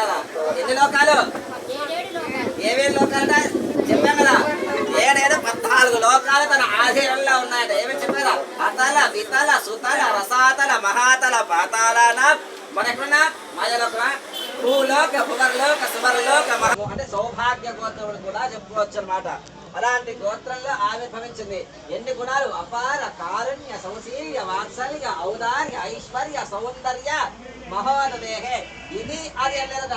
ఎన్ని లోకాలు? ఏమేమి లోకాలట? చెప్పాం కదా. ఏడేడు పద్నాలుగు లోకాలు తన ఆధీనంలో ఉన్నాయట. ఏమేమి చెప్పారా? అతల వితల సుతల రసాతల మహాతల పాతాలన మన ఎక్కడున్నా మాయలోక భూలోక భువర్లోక సువర్లోక అంటే సౌభాగ్య గోత్రములు కూడా చెప్పుకోవచ్చు అన్నమాట అలాంటి గోత్రంలో ఆవిర్భవించింది ఎన్ని గుణాలు? అపార కారుణ్య సౌశీల్య వాత్సల్య ఔదార్య ఐశ్వర్య సౌందర్య మహోదదేహే. ఇది అది అన్నదట.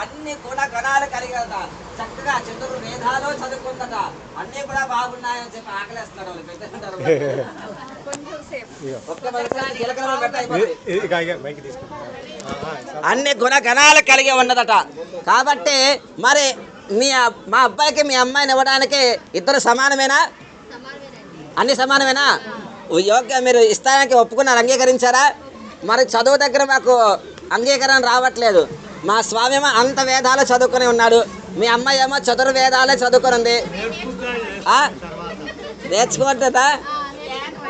అన్ని కూడా గుణాలు కలిగదట చక్కగా చతుర్ వేదాలు చదువుకుందట. అన్ని కూడా బాగున్నాయని చెప్పి ఆకలేస్తున్నాడు వాళ్ళు. అయిపోతుంది. అన్ని గుణగణాలు కలిగి ఉన్నదట. కాబట్టి మరి మీ మా అబ్బాయికి మీ అమ్మాయిని ఇవ్వడానికి ఇద్దరు సమానమేనా? అన్ని సమానమేనా? యోగ్య మీరు ఇస్తానికి ఒప్పుకున్నారు అంగీకరించారా? మరి చదువు దగ్గర మాకు అంగీకారం రావట్లేదు. మా స్వామి ఏమో అంత వేదాలు చదువుకొని ఉన్నాడు. మీ అమ్మాయి ఏమో చతుర్వేదాలే చదువుకొని ఉంది? నేర్చుకుంటుందా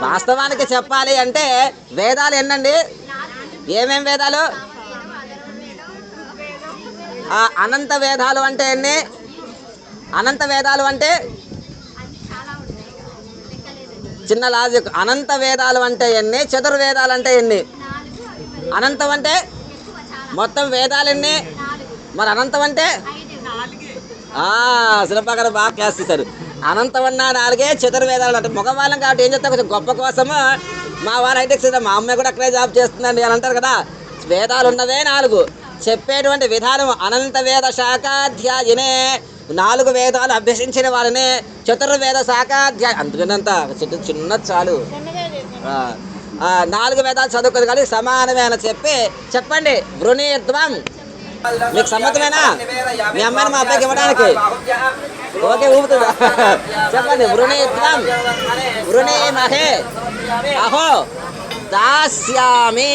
వాస్తవానికి చెప్పాలి అంటే వేదాలు ఎన్నండి? ఏమేం వేదాలు? అనంత వేదాలు అంటే ఎన్ని? అనంత వేదాలు అంటే? చిన్న లాజిక్. అనంత వేదాలు అంటే ఎన్ని? చతుర్వేదాలు అంటే ఎన్ని? అనంతం అంటే? మొత్తం వేదాలు ఎన్ని? మరి అనంతం అంటే? ఆ, శిల్పకర బాగా క్లాస్ అనంతం అన్న నాలుగే చతుర్వేదాలు అంటే. మగవాళ్ళం కాబట్టి ఏం చెప్తా? కొంచెం గొప్ప కోసము మా వారు హైటెక్ మా అమ్మాయి కూడా అక్కడే జాబ్ చేస్తుందండి అని అంటారు కదా. వేదాలు ఉన్నవే నాలుగు. చెప్పేటువంటి విధానం అనంత వేద శాఖాధ్యాయునే నాలుగు వేదాలు అభ్యసించిన వాళ్ళనే చతుర్వేద శాఖాధ్యాయ అందుకనంత చిన్న చిన్న చాలు. నాలుగు వేదాలు చదువుకోదు కానీ సమానమే అని చెప్పి చెప్పండి. వృణీర్ధ్వం. మీకు సమ్మతమేనా? మీ అమ్మాయిని మా అబ్బాయికి ఇవ్వడానికి. ఓకే ఊపుతుందా చెప్పండి. వృణీత్వం వృణే మహే అహో. தாஸ்யாமி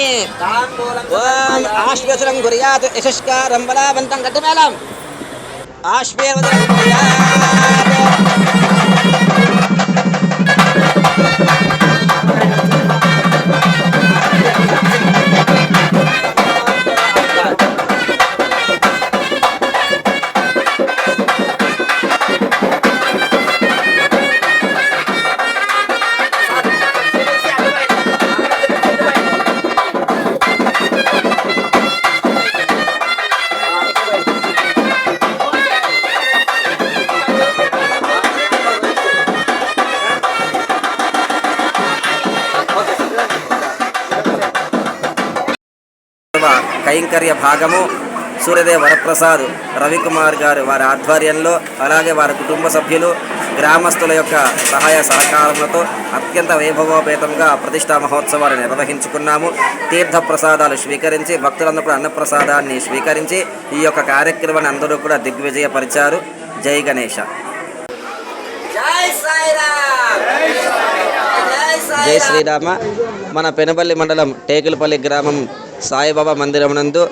ஓம் ஆஷ்வசரம் குறியாத் யசஸ்காரம் பலாவந்தம் கட்டு மேலம் ஆஷ்வேவதரம் குறியாத் కైంకర్య భాగము సూర్యదేవ వరప్రసాద్ రవికుమార్ గారు వారి ఆధ్వర్యంలో అలాగే వారి కుటుంబ సభ్యులు గ్రామస్తుల యొక్క సహాయ సహకారములతో అత్యంత వైభవోపేతంగా ప్రతిష్టా మహోత్సవాలు నిర్వహించుకున్నాము. తీర్థ ప్రసాదాలు స్వీకరించి భక్తులందరూ కూడా అన్నప్రసాదాన్ని స్వీకరించి ఈ యొక్క కార్యక్రమాన్ని అందరూ కూడా దిగ్విజయపరిచారు. జై గణేష జై శ్రీరామ. మన పెనపల్లి మండలం టేకులపల్లి గ్రామం సాయిబాబా మందిరం నందు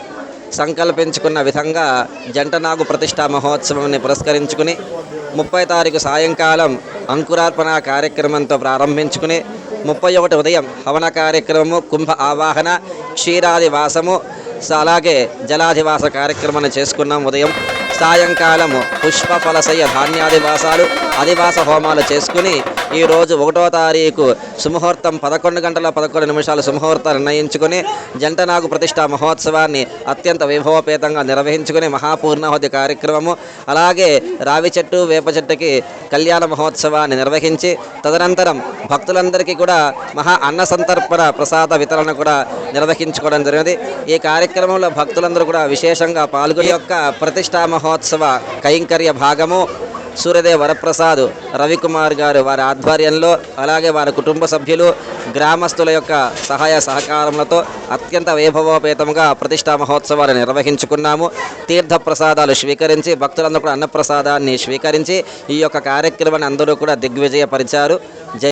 సంకల్పించుకున్న విధంగా జంటనాగు ప్రతిష్టా మహోత్సవాన్ని పురస్కరించుకుని ముప్పై తారీఖు సాయంకాలం అంకురార్పణ కార్యక్రమంతో ప్రారంభించుకుని ముప్పై ఒకటి ఉదయం హవన కార్యక్రమము కుంభ ఆవాహన క్షీరాదివాసము అలాగే జలాధివాస కార్యక్రమాన్ని చేసుకున్నాం. ఉదయం సాయంకాలము పుష్ప ఫలసయ్య ధాన్యాదివాసాలు అధివాస హోమాలు చేసుకుని ఈరోజు ఒకటో తారీఖు సుముహూర్తం పదకొండు గంటల పదకొండు నిమిషాలు సుముహూర్తం నిర్ణయించుకుని జంటనాగు ప్రతిష్టా మహోత్సవాన్ని అత్యంత వైభవపేతంగా నిర్వహించుకుని మహాపూర్ణాహుతి కార్యక్రమము అలాగే రావి చెట్టు వేప చెట్టుకి కళ్యాణ మహోత్సవాన్ని నిర్వహించి తదనంతరం భక్తులందరికీ కూడా మహా అన్న సంతర్పణ ప్రసాద వితరణ కూడా నిర్వహించుకోవడం జరిగింది. ఈ కార్యక్రమంలో భక్తులందరూ కూడా విశేషంగా పాల్గొని యొక్క ప్రతిష్టా మహోత్సవ కైంకర్య భాగము సూర్యదేవ్ వరప్రసాద్ రవికుమార్ గారు వారి ఆధ్వర్యంలో అలాగే వారి కుటుంబ సభ్యులు గ్రామస్తుల యొక్క సహాయ సహకారములతో అత్యంత వైభవోపేతంగా ప్రతిష్టా మహోత్సవాలు నిర్వహించుకున్నాము. తీర్థ ప్రసాదాలు స్వీకరించి భక్తులందరూ కూడా అన్నప్రసాదాన్ని స్వీకరించి ఈ యొక్క కార్యక్రమాన్ని అందరూ కూడా దిగ్విజయపరిచారు. జై